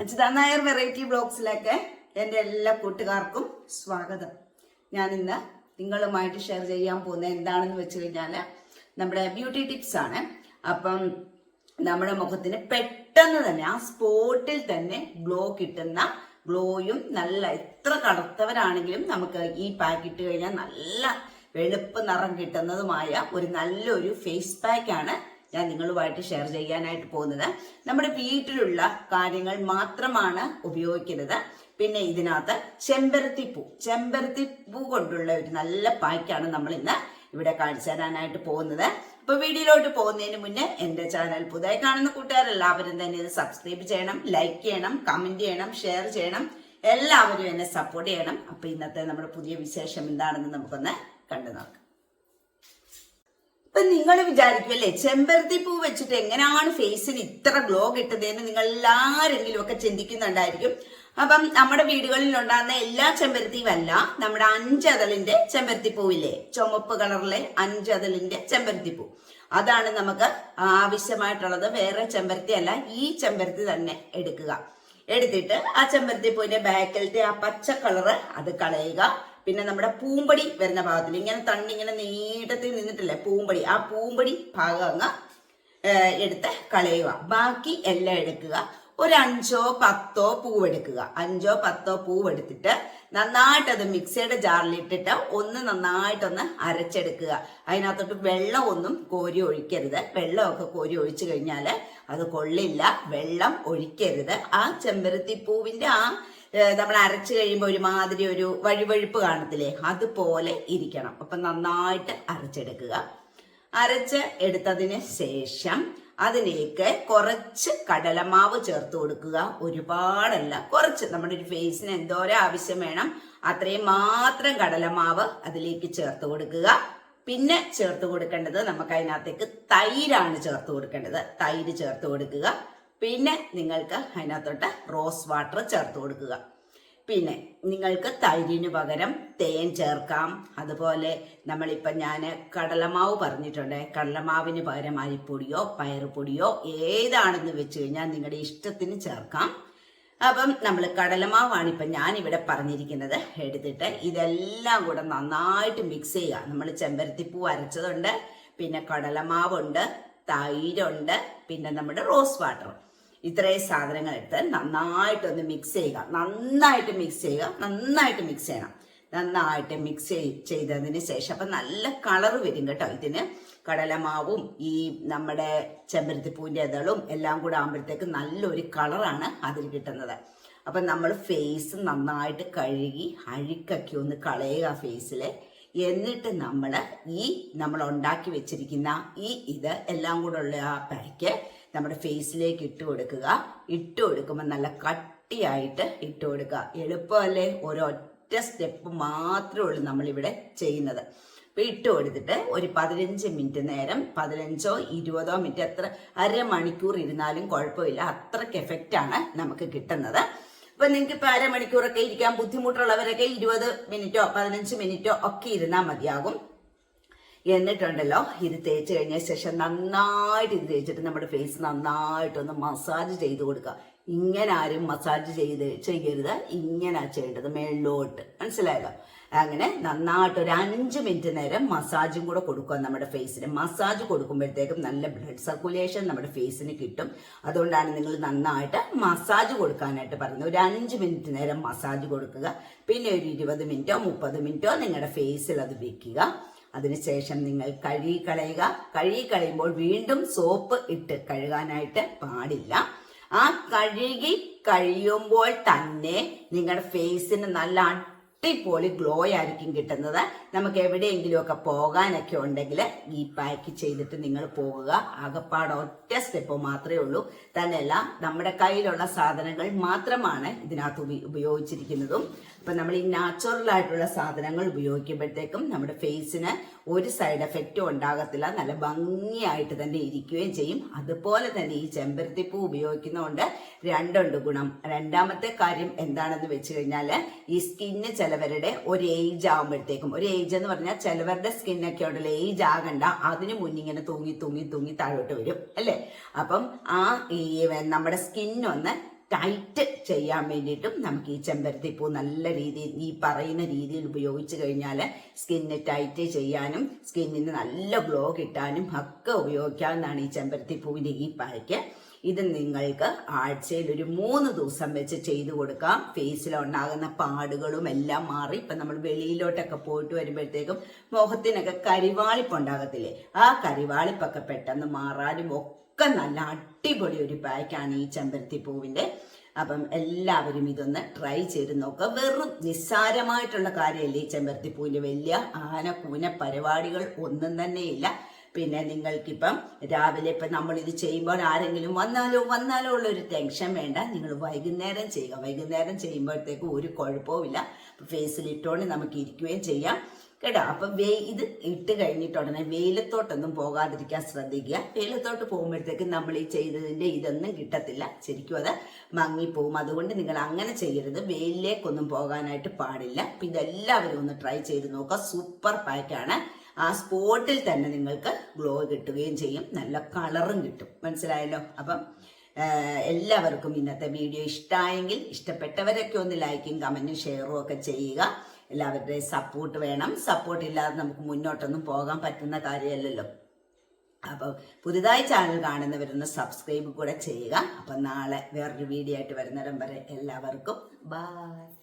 Ajitha Nair variety ബ്ലോഗ്സിലേക്ക് എന്റെ എല്ലാ കൂട്ടുകാർക്കും സ്വാഗതം. ഞാൻ ഇന്ന് നിങ്ങളുമായിട്ട് ഷെയർ ചെയ്യാൻ പോകുന്നത് എന്താണെന്ന് വെച്ച് കഴിഞ്ഞാൽ നമ്മുടെ ബ്യൂട്ടി ടിപ്സ് ആണ്. അപ്പം നമ്മുടെ മുഖത്തിന് പെട്ടെന്ന് തന്നെ ആ സ്പോട്ടിൽ തന്നെ ഗ്ലോ കിട്ടുന്ന ഗ്ലോയും നല്ല എത്ര കറുത്തവരാണെങ്കിലും നമുക്ക് ഈ പാക്ക് ഇട്ട് കഴിഞ്ഞാൽ നല്ല വെളുപ്പ് നിറം കിട്ടുന്നതുമായ ഒരു നല്ലൊരു ഫേസ് പാക്കാണ് ഞാൻ നിങ്ങളുമായിട്ട് ഷെയർ ചെയ്യാനായിട്ട് പോകുന്നത്. നമ്മുടെ വീട്ടിലുള്ള കാര്യങ്ങൾ മാത്രമാണ് ഉപയോഗിക്കുന്നത്. പിന്നെ ഇതിനകത്ത് ചെമ്പരത്തി പൂ. പൂ കൊണ്ടുള്ള ഒരു നല്ല പായ്ക്കാണ് നമ്മൾ ഇന്ന് ഇവിടെ കാണിച്ചു തരാനായിട്ട് പോകുന്നത്. അപ്പൊ വീഡിയോയിലോട്ട് പോകുന്നതിന് മുന്നേ എന്റെ ചാനൽ പുതിയ കാണുന്ന കൂട്ടുകാരെല്ലാവരും തന്നെ ഇത് സബ്സ്ക്രൈബ് ചെയ്യണം ലൈക്ക് ചെയ്യണം കമന്റ് ചെയ്യണം ഷെയർ ചെയ്യണം. എല്ലാവരും എന്നെ സപ്പോർട്ട് ചെയ്യണം. അപ്പൊ ഇന്നത്തെ നമ്മുടെ പുതിയ വിശേഷം എന്താണെന്ന് നമുക്കൊന്ന് കണ്ടു നോക്കാം. ഇപ്പൊ നിങ്ങൾ വിചാരിക്കുമല്ലേ ചെമ്പരത്തി പൂ വെച്ചിട്ട് എങ്ങനെയാണ് ഫേസിന് ഇത്ര ഗ്ലോ കിട്ടുന്നതെന്ന് നിങ്ങൾ എല്ലാരെങ്കിലും ഒക്കെ ചിന്തിക്കുന്നുണ്ടായിരിക്കും. അപ്പം നമ്മുടെ വീടുകളിൽ ഉണ്ടാകുന്ന എല്ലാ ചെമ്പരത്തിയും അല്ല നമ്മുടെ അഞ്ചതളിന്റെ ചെമ്പരത്തി പൂവില്ലേ? ചുമപ്പ് കളറിലെ അഞ്ചതളിന്റെ ചെമ്പരത്തി പൂ. അതാണ് നമുക്ക് ആവശ്യമായിട്ടുള്ളത്. വേറെ ചെമ്പരത്തി അല്ല ഈ ചെമ്പരത്തി തന്നെ എടുക്കുക. എടുത്തിട്ട് ആ ചെമ്പരത്തി പൂവിന്റെ ബാക്കിലത്തെ ആ പച്ച കളറ് അത് കളയുക. പിന്നെ നമ്മുടെ പൂമ്പടി വരുന്ന ഭാഗത്തിൽ ഇങ്ങനെ തണ്ണി ഇങ്ങനെ നീട്ടത്തിൽ നിന്നിട്ടില്ലേ? പൂമ്പടി. ആ പൂമ്പടി ഭാഗം അങ്ങ് എടുത്ത് കളയുക. ബാക്കി എല്ലാം എടുക്കുക. ഒരു അഞ്ചോ പത്തോ പൂവെടുക്കുക. അഞ്ചോ പത്തോ പൂവെടുത്തിട്ട് നന്നായിട്ട് അത് മിക്സിയുടെ ജാറിലിട്ടിട്ട് ഒന്ന് നന്നായിട്ടൊന്ന് അരച്ചെടുക്കുക. അതിനകത്തോട്ട് വെള്ളം ഒന്നും കോരി ഒഴിക്കരുത്. വെള്ളമൊക്കെ കോരി ഒഴിച്ചു കഴിഞ്ഞാൽ അത് കൊള്ളില്ല. വെള്ളം ഒഴിക്കരുത്. ആ ചെമ്പരത്തി പൂവിന്റെ ആ നമ്മൾ അരച്ചു കഴിയുമ്പോൾ ഒരുമാതിരി ഒരു വഴുവഴുപ്പ് കാണത്തില്ലേ? അതുപോലെ ഇരിക്കണം. അപ്പൊ നന്നായിട്ട് അരച്ചെടുക്കുക. അരച്ച് എടുത്തതിന് ശേഷം അതിലേക്ക് കുറച്ച് കടലമാവ് ചേർത്ത് കൊടുക്കുക. ഒരുപാടല്ല. കുറച്ച്. നമ്മുടെ ഒരു ഫേസിന് എന്തോരം ആവശ്യം വേണം. അത്രയും മാത്രം കടലമാവ് അതിലേക്ക് ചേർത്ത് കൊടുക്കുക. പിന്നെ ചേർത്ത് കൊടുക്കേണ്ടത് നമുക്ക് അതിനകത്തേക്ക് തൈരാണ് ചേർത്ത് കൊടുക്കേണ്ടത്. തൈര് ചേർത്ത് കൊടുക്കുക. പിന്നെ നിങ്ങൾക്ക് അതിനകത്തോട്ട് റോസ് വാട്ടർ ചേർത്ത് കൊടുക്കുക. പിന്നെ നിങ്ങൾക്ക് തൈരിന് പകരം തേൻ ചേർക്കാം. അതുപോലെ നമ്മളിപ്പം ഞാൻ കടലമാവ് പറഞ്ഞിട്ടുണ്ട്. കടലമാവിന് പകരം അരിപ്പൊടിയോ പയറുപൊടിയോ ഏതാണെന്ന് വെച്ച് കഴിഞ്ഞാൽ നിങ്ങളുടെ ഇഷ്ടത്തിന് ചേർക്കാം. അപ്പം നമ്മൾ കടലമാവാണ് ഇപ്പം ഞാനിവിടെ പറഞ്ഞിരിക്കുന്നത്. എടുത്തിട്ട് ഇതെല്ലാം കൂടെ നന്നായിട്ട് മിക്സ് ചെയ്യുക. നമ്മൾ ചെമ്പരത്തിപ്പൂ അരച്ചതുണ്ട് പിന്നെ കടലമാവുണ്ട് തൈരുണ്ട് പിന്നെ നമ്മുടെ റോസ് വാട്ടർ. ഇത്രയും സാധനങ്ങൾ എടുത്ത് നന്നായിട്ടൊന്ന് മിക്സ് ചെയ്യുക. നന്നായിട്ട് മിക്സ് ചെയ്യുക. നന്നായിട്ട് മിക്സ് ചെയ്യണം. നന്നായിട്ട് മിക്സ് ചെയ്തതിന് ശേഷം അപ്പം നല്ല കളർ വരും കേട്ടോ ഇതിന്. കടലമാവും ഈ നമ്മുടെ ചെമ്പരത്തിപ്പൂവിന്റെ ഇതളും എല്ലാം കൂടെ ആകുമ്പോഴത്തേക്ക് നല്ലൊരു കളറാണ് അതിൽ കിട്ടുന്നത്. അപ്പം നമ്മൾ ഫേസ് നന്നായിട്ട് കഴുകി അഴുക്കൊക്കെ ഒന്ന് കളയുക ഫേസിൽ എന്നിട്ട് നമ്മൾ ഈ നമ്മൾ ഉണ്ടാക്കി വെച്ചിരിക്കുന്ന ഈ ഇത് എല്ലാം കൂടെ ഉള്ള ആ പാക്ക് നമ്മുടെ ഫേസിലേക്ക് ഇട്ട് കൊടുക്കുക. ഇട്ട് കൊടുക്കുമ്പോൾ നല്ല കട്ടിയായിട്ട് ഇട്ട് കൊടുക്കുക. എളുപ്പമല്ലേ? ഒരൊറ്റ സ്റ്റെപ്പ് മാത്രമേ ഉള്ളൂ നമ്മളിവിടെ ചെയ്യുന്നത്. അപ്പോൾ ഇട്ട് കൊടുത്തിട്ട് ഒരു പതിനഞ്ച് മിനിറ്റ് നേരം പതിനഞ്ചോ ഇരുപതോ മിനിറ്റ് എത്ര അരമണിക്കൂർ ഇരുന്നാലും കുഴപ്പമില്ല. അത്രയ്ക്ക് എഫക്റ്റ് ആണ് നമുക്ക് കിട്ടുന്നത്. ഇപ്പൊ നിങ്ങൾക്ക് ഇപ്പൊ അരമണിക്കൂറൊക്കെ ഇരിക്കാൻ ബുദ്ധിമുട്ടുള്ളവരൊക്കെ ഇരുപത് മിനിറ്റോ പതിനഞ്ച് മിനിറ്റോ ഒക്കെ ഇരുന്നാൽ മതിയാകും. എന്നിട്ടുണ്ടല്ലോ. ഇത് തേച്ച് കഴിഞ്ഞ ശേഷം നന്നായിട്ട് ഇത് തേച്ചിട്ട് നമ്മുടെ ഫേസ് നന്നായിട്ടൊന്ന് മസാജ് ചെയ്ത് കൊടുക്കുക. ഇങ്ങനെ ആരും മസാജ് ചെയ്ത് ചെയ്യരുത്. ഇങ്ങനെ ചെയ്യേണ്ടത് മേളിലോട്ട്. മനസ്സിലായല്ലോ? അങ്ങനെ നന്നായിട്ട് ഒരു അഞ്ച് മിനിറ്റ് നേരം മസാജും കൂടെ കൊടുക്കുക നമ്മുടെ ഫേസിന് മസാജ് കൊടുക്കുമ്പോഴത്തേക്കും നല്ല ബ്ലഡ് സർക്കുലേഷൻ നമ്മുടെ ഫേസിന് കിട്ടും. അതുകൊണ്ടാണ് നിങ്ങൾ നന്നായിട്ട് മസാജ് കൊടുക്കാനായിട്ട് പറയുന്നത്. ഒരു അഞ്ച് മിനിറ്റ് നേരം മസാജ് കൊടുക്കുക. പിന്നെ ഒരു ഇരുപത് മിനിറ്റോ മുപ്പത് മിനിറ്റോ നിങ്ങളുടെ ഫേസിൽ അത് വെക്കുക. അതിനുശേഷം നിങ്ങൾ കഴുകി കളയുക. കഴുകി കളയുമ്പോൾ വീണ്ടും സോപ്പ് ഇട്ട് കഴുകാനായിട്ട് പാടില്ല. ആ കഴുകി കഴിയുമ്പോൾ തന്നെ നിങ്ങളുടെ ഫേസിന് നല്ല അടിപൊളി ഗ്ലോ ആയിരിക്കും കിട്ടുന്നത്. നമുക്ക് എവിടെയെങ്കിലും ഒക്കെ പോകാനൊക്കെ ഉണ്ടെങ്കിൽ ഈ പാക്ക് ചെയ്തിട്ട് നിങ്ങൾ പോകുക. ആകപ്പാട് ഒറ്റ സ്റ്റെപ്പ് മാത്രമേ ഉള്ളൂ. തന്നെയല്ല നമ്മുടെ കയ്യിലുള്ള സാധനങ്ങൾ മാത്രമാണ് ഇതിനകത്ത് ഉപ- ഉപയോഗിച്ചിരിക്കുന്നതും. അപ്പൊ നമ്മൾ ഈ നാച്ചുറൽ ആയിട്ടുള്ള സാധനങ്ങൾ ഉപയോഗിക്കുമ്പോഴത്തേക്കും നമ്മുടെ ഫേസിന് ഒരു സൈഡ് എഫക്റ്റും ഉണ്ടാകത്തില്ല. നല്ല ഭംഗിയായിട്ട് തന്നെ ഇരിക്കുകയും ചെയ്യും. അതുപോലെ തന്നെ ഈ ചെമ്പരത്തിപ്പൂ ഉപയോഗിക്കുന്നതുകൊണ്ട് രണ്ടുണ്ട് ഗുണം. രണ്ടാമത്തെ കാര്യം എന്താണെന്ന് വെച്ച് കഴിഞ്ഞാൽ ഈ സ്കിന്ന് ചിലവരുടെ ഒരു ഏജ് ആകുമ്പോഴത്തേക്കും ഒരു ഏജ് എന്ന് പറഞ്ഞാൽ ചിലവരുടെ സ്കിന്നൊക്കെ ഉണ്ടല്ലോ ഏജ് ആകണ്ട അതിന് മുന്നിങ്ങനെ തൂങ്ങി തൂങ്ങി തൂങ്ങി താഴോട്ട് വരും അല്ലേ? അപ്പം ആ ഈ നമ്മുടെ സ്കിന്നൊന്ന് ടൈറ്റ് ചെയ്യാൻ വേണ്ടിയിട്ടും നമുക്ക് ഈ ചെമ്പരത്തി പൂ നല്ല രീതിയിൽ ഈ പറയുന്ന രീതിയിൽ ഉപയോഗിച്ച് കഴിഞ്ഞാൽ സ്കിന്ന് ടൈറ്റ് ചെയ്യാനും സ്കിന്നിന് നല്ല ഗ്ലോ കിട്ടാനും ഒക്കെ ഉപയോഗിക്കാവുന്നതാണ് ഈ ചെമ്പരത്തി പൂവിന്റെ ഈ പായ്ക്ക് ഇത് നിങ്ങൾക്ക് ആഴ്ചയിൽ ഒരു മൂന്ന് ദിവസം വെച്ച് ചെയ്തു കൊടുക്കാം. ഫേസിൽ ഉണ്ടാകുന്ന പാടുകളും എല്ലാം മാറി. ഇപ്പൊ നമ്മൾ വെളിയിലോട്ടൊക്കെ പോയിട്ട് വരുമ്പോഴത്തേക്കും മുഖത്തിനൊക്കെ കരിവാളിപ്പ് ഉണ്ടാകത്തില്ലേ? ആ കരിവാളിപ്പൊക്കെ പെട്ടെന്ന് മാറാനും ഒക്കെ നല്ല അടിപൊളി ഒരു പാക്കാണ് ഈ ചെമ്പരത്തി പൂവിന്റെ. അപ്പം എല്ലാവരും ഇതൊന്ന് ട്രൈ ചെയ്ത് നോക്കുക. വെറും നിസ്സാരമായിട്ടുള്ള കാര്യമല്ലേ ഈ ചെമ്പരത്തി പൂവിന്റെ വലിയ ആന കൂന പരിപാടികൾ ഒന്നും തന്നെയില്ല. പിന്നെ നിങ്ങൾക്കിപ്പം രാവിലെ ഇപ്പം നമ്മൾ ഇത് ചെയ്യുമ്പോൾ ആരെങ്കിലും വന്നാലോ വന്നാലോ ഉള്ള ഒരു ടെൻഷൻ വേണ്ട. നിങ്ങൾ വൈകുന്നേരം ചെയ്യുക. വൈകുന്നേരം ചെയ്യുമ്പോഴത്തേക്ക് ഒരു കുഴപ്പവുമില്ല ഫേസിൽ ഇട്ടുകൊണ്ട് നമുക്ക് ഇരിക്കുകയും ചെയ്യാം. കേട്ടോ? അപ്പൊ വേ ഇത് ഇട്ട് കഴിഞ്ഞിട്ട് ഉടനെ വെയിലത്തോട്ടൊന്നും പോകാതിരിക്കാൻ ശ്രദ്ധിക്കുക. വെയിലത്തോട്ട് പോകുമ്പോഴത്തേക്ക് നമ്മൾ ഈ ചെയ്തതിന്റെ ഇതൊന്നും കിട്ടത്തില്ല. ശരിക്കും അത് മങ്ങിപ്പോവും. അതുകൊണ്ട് നിങ്ങൾ അങ്ങനെ ചെയ്യരുത്. വെയിലിലേക്കൊന്നും പോകാനായിട്ട് പാടില്ല. ഇതെല്ലാവരും ഒന്ന് ട്രൈ ചെയ്ത് നോക്കുക. സൂപ്പർ പാക്കാണ് ആ സ്പോട്ടിൽ തന്നെ നിങ്ങൾക്ക് ഗ്ലോ കിട്ടുകയും ചെയ്യും. നല്ല കളറും കിട്ടും. മനസ്സിലായല്ലോ? അപ്പം എല്ലാവർക്കും ഇന്നത്തെ വീഡിയോ ഇഷ്ടമായെങ്കിൽ ഇഷ്ടപ്പെട്ടവരൊക്കെ ഒന്ന് ലൈക്കും കമന്റും ഷെയറും ഒക്കെ ചെയ്യുക. എല്ലാവരുടെയും സപ്പോർട്ട് വേണം. സപ്പോർട്ട് ഇല്ലാതെ നമുക്ക് മുന്നോട്ടൊന്നും പോകാൻ പറ്റുന്ന കാര്യമല്ലല്ലോ. അപ്പോൾ പുതുതായി ചാനൽ കാണുന്നവരൊന്ന് സബ്സ്ക്രൈബ് കൂടെ ചെയ്യുക. അപ്പം നാളെ വേറൊരു വീഡിയോ ആയിട്ട് വരുന്നിടം വരെ എല്ലാവർക്കും ബൈ.